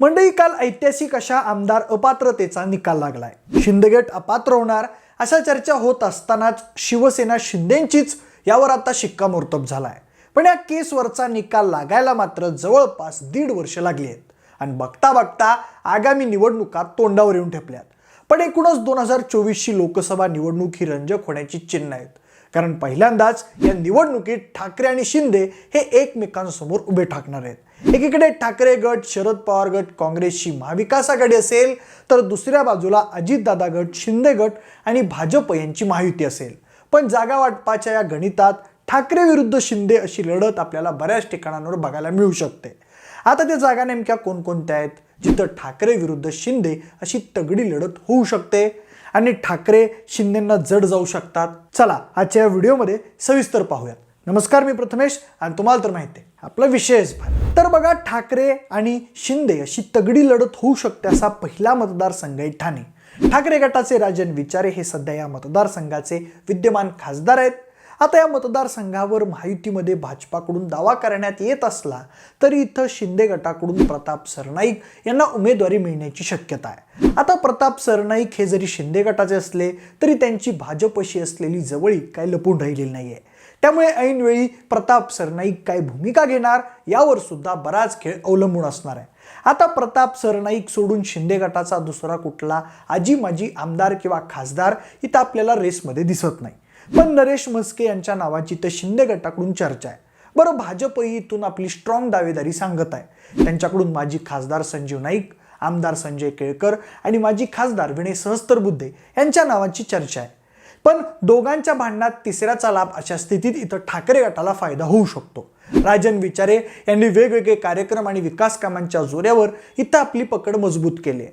मंडळी काल ऐतिहासिक अशा आमदार अपात्रतेचा निकाल लागलाय. शिंदेगट अपात्र होणार अशा चर्चा होत असतानाच शिवसेना शिंदेंचीच यावर आता शिक्कामोर्तब झालाय. पण या केसवरचा निकाल लागायला मात्र जवळपास दीड वर्ष लागली आहेत. आणि बघता बघता आगामी निवडणुका तोंडावर येऊन ठेपल्यात. पण एकूणच दोन हजार चोवीसची लोकसभा निवडणूक ही रंजक होण्याची चिन्ह आहेत. कारण पहिल्यांदाच या निवडणुकीत ठाकरे आणि शिंदे हे एकमेकांसमोर उभे ठाकणार आहेत. एकीकडे ठाकरे गट शरद पवार गट काँग्रेसची महाविकास आघाडी असेल तर दुसऱ्या बाजूला अजितदादा गट शिंदे गट आणि भाजप यांची महायुती असेल. पण जागा वाटपाच्या या गणितात ठाकरे विरुद्ध शिंदे अशी लढत आपल्याला बऱ्याच ठिकाणांवर बघायला मिळू शकते. आता त्या जागा नेमक्या कोणकोणत्या आहेत जिथं ठाकरे विरुद्ध शिंदे अशी तगडी लढत होऊ शकते? आणि ठाकरे शिंदेंना जड जाऊ शकतात. चला आजच्या या व्हिडिओमध्ये सविस्तर पाहूयात. नमस्कार मी प्रथमेश आणि तुम्हाला तर माहिती आहे आपला विषयच भारी तर बघा ठाकरे आणि शिंदे अशी तगडी लढत होऊ शकते असा पहिला मतदारसंघ आहे ठाणे. ठाकरे गटाचे राजन विचारे हे सध्या या मतदारसंघाचे विद्यमान खासदार आहेत. आता या मतदारसंघावर महायुतीमध्ये भाजपाकडून दावा करण्यात येत असला तरी इथं शिंदे गटाकडून प्रताप सरनाईक यांना उमेदवारी मिळण्याची शक्यता आहे. आता प्रताप सरनाईक हे जरी शिंदे गटाचे असले तरी त्यांची भाजपशी असलेली जवळीक काय लपून राहिलेली नाहीये. त्यामुळे ऐनवेळी प्रताप सरनाईक काय भूमिका घेणार यावर सुद्धा बराच खेळ अवलंबून असणार आहे. आता प्रताप सरनाईक सोडून शिंदे गटाचा दुसरा कुठला आजी माजी आमदार किंवा खासदार इथं आपल्याला रेसमध्ये दिसत नाही. पण नरेश म्हस्के यांच्या नावाची तर शिंदे गटाकडून चर्चा आहे. बरं भाजपही इथून आपली स्ट्रॉंग दावेदारी सांगत आहे. त्यांच्याकडून माजी खासदार संजीव नाईक आमदार संजय केळकर आणि माजी खासदार विनय सहस्त्रबुद्धे यांच्या नावाची चर्चा आहे. पण दोघांच्या भांडणात तिसऱ्याचा लाभ अशा स्थितीत इथं ठाकरे गटाला फायदा होऊ शकतो. राजन विचारे यांनी वेगवेगळे कार्यक्रम आणि विकास कामांच्या जोऱ्यावर इथं आपली पकड मजबूत केली आहे.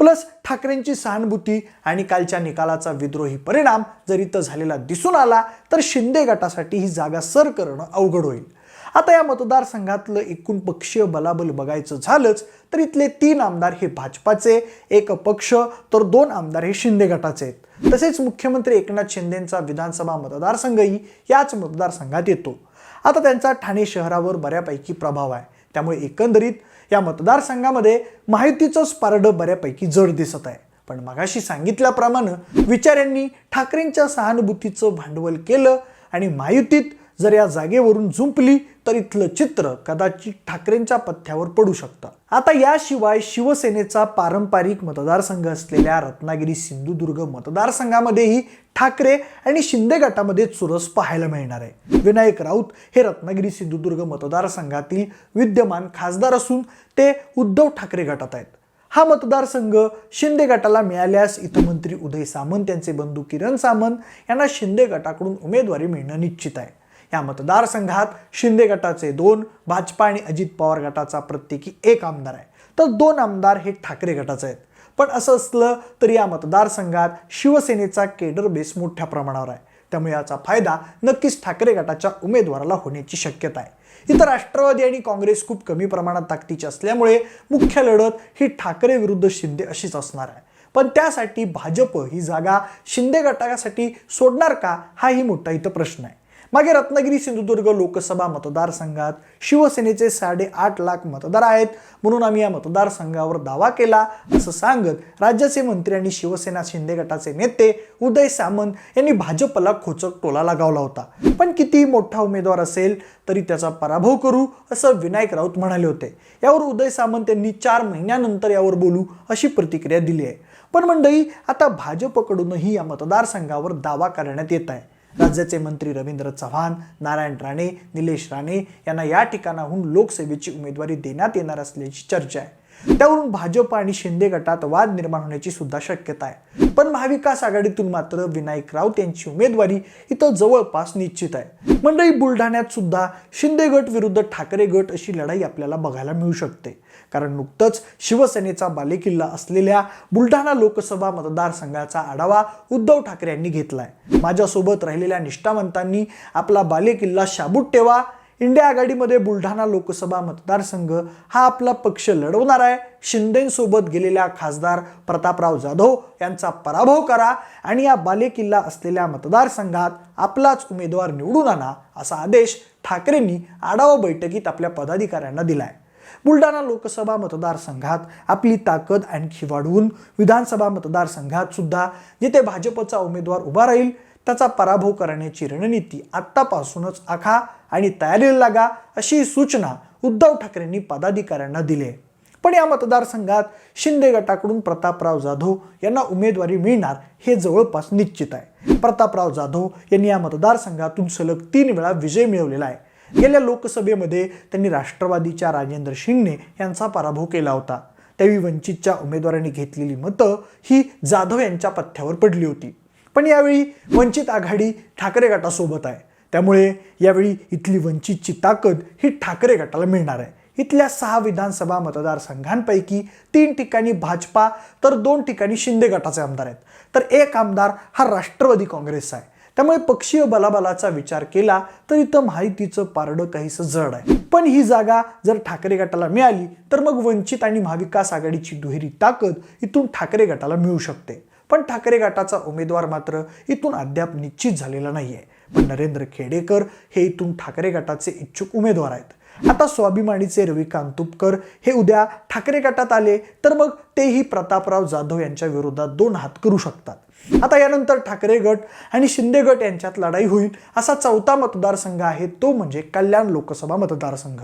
प्लस ठाकरेंची सहानुभूती आणि कालच्या निकालाचा विद्रोही परिणाम जर इथं झालेला दिसून आला तर शिंदे गटासाठी ही जागा सर करणं अवघड होईल. आता या मतदारसंघातलं एकूण पक्षीय बलाबल बघायचं झालंच तर इथले तीन आमदार हे भाजपाचे एक पक्ष तर दोन आमदार हे शिंदे गटाचे आहेत. तसेच मुख्यमंत्री एकनाथ शिंदेंचा विधानसभा मतदारसंघही याच मतदारसंघात येतो. आता त्यांचा ठाणे शहरावर बऱ्यापैकी प्रभाव आहे. त्यामुळे एकंदरीत या मतदारसंघामध्ये माहितीचं स्पारडं बऱ्यापैकी जड दिसत आहे. पण मगाशी सांगितल्याप्रमाणे विचाऱ्यांनी ठाकरेंच्या सहानुभूतीचं भांडवल केलं आणि मायुतीत जर या जागेवरून झुंपली तर इथलं चित्र कदाचित ठाकरेंच्या पथ्यावर पडू शकतं. आता याशिवाय शिवसेनेचा पारंपरिक मतदारसंघ असलेल्या रत्नागिरी सिंधुदुर्ग मतदारसंघामध्येही ठाकरे आणि शिंदे गटामध्ये चुरस पाहायला मिळणार आहे. विनायक राऊत हे रत्नागिरी सिंधुदुर्ग मतदारसंघातील विद्यमान खासदार असून ते उद्धव ठाकरे गटात आहेत. हा मतदारसंघ शिंदे गटाला मिळाल्यास इथं मंत्री उदय सामंत यांचे बंधू किरण सामंत यांना शिंदे गटाकडून उमेदवारी मिळणं निश्चित आहे. या मतदारसंघात शिंदे गटाचे दोन भाजपा आणि अजित पवार गटाचा प्रत्येकी एक आमदार आहे. तर दोन आमदार हे ठाकरे गटाचे आहेत. पण असं असलं तरी या मतदारसंघात शिवसेनेचा केडर बेस मोठ्या प्रमाणावर आहे. त्यामुळे याचा फायदा नक्कीच ठाकरे गटाच्या उमेदवाराला होण्याची शक्यता आहे. इथं राष्ट्रवादी आणि काँग्रेस खूप कमी प्रमाणात ताकदीची असल्यामुळे मुख्य लढत ही ठाकरे विरुद्ध शिंदे अशीच असणार आहे. पण त्यासाठी भाजप ही जागा शिंदे गटासाठी सोडणार का हाही मोठा इथं प्रश्न आहे. मागे रत्नागिरी सिंधुदुर्ग लोकसभा मतदारसंघात शिवसेनेचे साडेआठ लाख मतदार आहेत. म्हणून आम्ही या मतदारसंघावर दावा केला. असं सांगत राज्याचे मंत्री आणि शिवसेना शिंदे गटाचे नेते उदय सामंत यांनी भाजपला खोचक टोला लगावला होता. पण किती मोठा उमेदवार असेल तरी त्याचा पराभव करू असं विनायक राऊत म्हणाले होते. यावर उदय सामंत यांनी चार महिन्यानंतर यावर बोलू अशी प्रतिक्रिया दिली आहे. पण मंडळी आता भाजपकडूनही या मतदारसंघावर दावा करण्यात येत आहे. राज्याचे मंत्री रवींद्र चव्हाण नारायण राणे निलेश राणे यांना या ठिकाणाहून लोकसेवेची उमेदवारी देण्यात येणार असल्याची चर्चा आहे. त्यावरून भाजप आणि शिंदे गटात वाद निर्माण होण्याची सुद्धा शक्यता आहे. पण महाविकास आघाडीतून मात्र विनायक राऊत यांची उमेदवारी इथं जवळपास निश्चित आहे. मंडळी बुलढाण्यात सुद्धा शिंदे गट विरुद्ध ठाकरे गट अशी लढाई आपल्याला बघायला मिळू शकते. कारण नुकतंच शिवसेनेचा बालेकिल्ला असलेल्या बुलढाणा लोकसभा मतदारसंघाचा आढावा उद्धव ठाकरे यांनी घेतलाय. माझ्यासोबत राहिलेल्या निष्ठावंतांनी आपला बालेकिल्ला शाबूत ठेवा. इंडिया आघाडीमध्ये बुलढाणा लोकसभा मतदारसंघ हा आपला पक्ष लढवणार आहे. शिंदेसोबत गेलेल्या खासदार प्रतापराव जाधव यांचा पराभव करा आणि या बालेकिल्ला असलेल्या मतदारसंघात आपलाच उमेदवार निवडून आणा असा आदेश ठाकरेंनी आढावा बैठकीत आपल्या पदाधिकाऱ्यांना दिलाय. बुलढाणा लोकसभा मतदारसंघात आपली ताकद आणखी वाढवून विधानसभा मतदारसंघात सुद्धा जिथे भाजपचा उमेदवार उभा राहील त्याचा पराभव करण्याची रणनीती आत्तापासूनच आखा आणि तयारीला लागा अशी सूचना उद्धव ठाकरेंनी पदाधिकाऱ्यांना दिली. आहे पण या मतदारसंघात शिंदे गटाकडून प्रतापराव जाधव यांना उमेदवारी मिळणार हे जवळपास निश्चित आहे. प्रतापराव जाधव यांनी या मतदारसंघातून सलग तीन वेळा विजय मिळवलेला आहे. गेल्या लोकसभेमध्ये त्यांनी राष्ट्रवादीच्या राजेंद्र शिंगणे यांचा पराभव केला होता. त्यावेळी वंचितच्या उमेदवारांनी घेतलेली मतं ही जाधव यांच्या पथ्यावर पडली होती. पण यावेळी वंचित आघाडी ठाकरे गटासोबत आहे. त्यामुळे यावेळी इथली वंचितची ताकद ही ठाकरे गटाला मिळणार आहे. इथल्या सहा विधानसभा मतदारसंघांपैकी तीन ठिकाणी भाजपा तर दोन ठिकाणी शिंदे गटाचे आमदार आहेत. तर एक आमदार हा राष्ट्रवादी काँग्रेसचा आहे. त्यामुळे पक्षीय बलाबलाचा विचार केला तर इथं माहितीचं पारडं काहीसं जड आहे. पण ही जागा जर ठाकरे गटाला मिळाली तर मग वंचित आणि महाविकास आघाडीची दुहेरी ताकद इथून ठाकरे गटाला मिळू शकते. पण ठाकरे गटाचा उमेदवार मात्र इथून अद्याप निश्चित झालेला नाहीये. पण नरेंद्र खेडेकर हे इथून ठाकरे गटाचे इच्छुक उमेदवार आहेत. आता स्वाभिमानीचे रविकांत कांतुपकर हे उद्या ठाकरे गटात आले तर मग तेही प्रतापराव जाधव यांच्या विरोधात दोन हात करू शकतात. आता यानंतर ठाकरे गट आणि शिंदे गट यांच्यात लढाई होईल असा चौथा मतदारसंघ आहे तो म्हणजे कल्याण लोकसभा मतदारसंघ.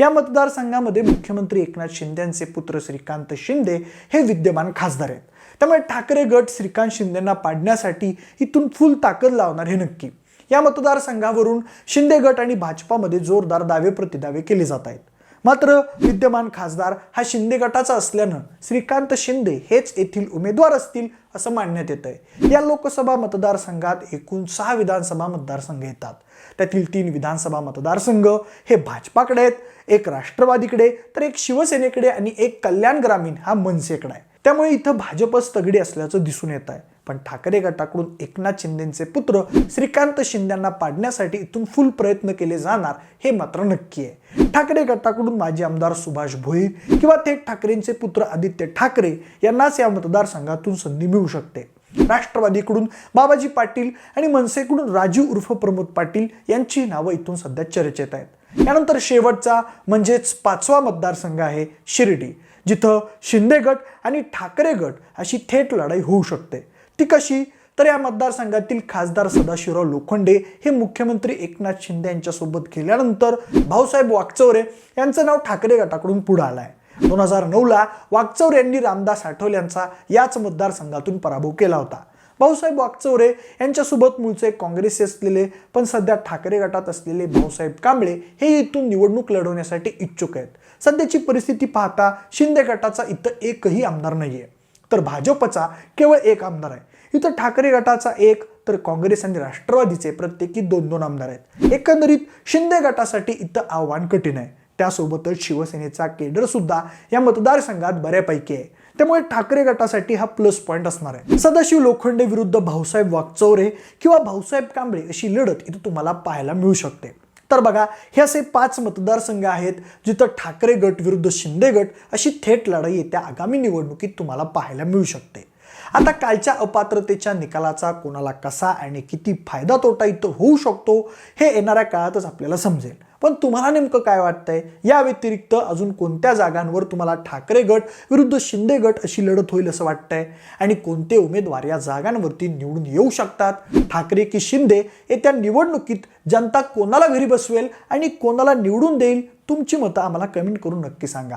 या मतदारसंघामध्ये मुख्यमंत्री एकनाथ शिंदेचे पुत्र श्रीकांत शिंदे हे विद्यमान खासदार आहेत. त्यामुळे ठाकरे गट श्रीकांत शिंदेना पाडण्यासाठी इथून फुल ताकद लावणार हे नक्की. या मतदारसंघावरून शिंदे गट आणि भाजपामध्ये जोरदार दावे प्रतिदावे केले जात आहेत. मात्र विद्यमान खासदार हा शिंदे गटाचा असल्यानं श्रीकांत शिंदे हेच येथील उमेदवार असतील असं मानण्यात येत आहे. या लोकसभा मतदारसंघात एकूण सहा विधानसभा मतदारसंघ येतात. त्यातील तीन विधानसभा मतदारसंघ हे भाजपाकडे आहेत एक राष्ट्रवादीकडे तर एक शिवसेनेकडे आणि एक कल्याण ग्रामीण हा मनसेकडे आहे. त्यामुळे इथं भाजपच तगडी असल्याचं दिसून येत आहे. पण ठाकरे गटाकडून एकनाथ शिंदेचे पुत्र श्रीकांत शिंदेंना पाडण्यासाठी इथून फुल प्रयत्न केले जाणार हे मात्र नक्की आहे. ठाकरे गटाकडून माजी आमदार सुभाष भोईर किंवा थेट ठाकरेंचे पुत्र आदित्य ठाकरे यांनाच या मतदारसंघातून संधी मिळू शकते. राष्ट्रवादीकडून बाबाजी पाटील आणि मनसेकडून राजू उर्फ प्रमोद पाटील यांची नावं इथून सध्या चर्चेत आहेत. यानंतर शेवटचा म्हणजेच पाचवा मतदारसंघ आहे शिर्डी जिथं शिंदे गट आणि ठाकरे गट अशी थेट लढाई होऊ शकते. ती कशी? तर या मतदारसंघातील खासदार सदाशिवराव लोखंडे हे मुख्यमंत्री एकनाथ शिंदे यांच्यासोबत गेल्यानंतर भाऊसाहेब वागचौरे यांचं नाव ठाकरे गटाकडून पुढे आलं आहे दोन हजार नऊला वागचौरे यांनी रामदास आठवले यांचा याच मतदारसंघातून पराभव केला होता. भाऊसाहेब वागचौरे यांच्यासोबत मूळचे काँग्रेस असलेले पण सध्या ठाकरे गटात असलेले भाऊसाहेब कांबळे हे इथून निवडणूक लढवण्यासाठी इच्छुक आहेत. सध्याची परिस्थिती पाहता शिंदे गटाचा इथं एकही आमदार नाहीये. तर भाजपचा केवळ एक आमदार आहे. इथं ठाकरे गटाचा एक तर काँग्रेस आणि राष्ट्रवादीचे प्रत्येकी दोन दोन आमदार आहेत. एकंदरीत शिंदे गटासाठी इथं आव्हान कठीण आहे. त्यासोबतच शिवसेनेचा केडर सुद्धा या मतदारसंघात बऱ्यापैकी आहे. त्यामुळे ठाकरे गटासाठी हा प्लस पॉईंट असणार आहे. सदाशिव लोखंडे विरुद्ध भाऊसाहेब वागचौरे किंवा भाऊसाहेब कांबळे अशी लढत इथं तुम्हाला पाहायला मिळू शकते. तर बघा हे असे पाच मतदारसंघ आहेत जिथं ठाकरे गट विरुद्ध शिंदे गट अशी थेट लढाई येत्या आगामी निवडणुकीत तुम्हाला पाहायला मिळू शकते. आता कालच्या अपात्रतेच्या निकालाचा कोणाला कसा आणि किती फायदा तोटा इथं होऊ शकतो हे येणाऱ्या काळातच आपल्याला समजेल. पण तुम्हाला नेमकं काय वाटतंय? या व्यतिरिक्त अजून कोणत्या जागांवर तुम्हाला ठाकरे गट विरुद्ध शिंदे गट अशी लढत होईल असं वाटतंय? आणि कोणते उमेदवार या जागांवरती निवडून येऊ शकतात? ठाकरे की शिंदे? येत्या निवडणुकीत जनता कोणाला घरी बसवेल आणि कोणाला निवडून देईल? तुमची मतं आम्हाला कमेंट करून नक्की सांगा.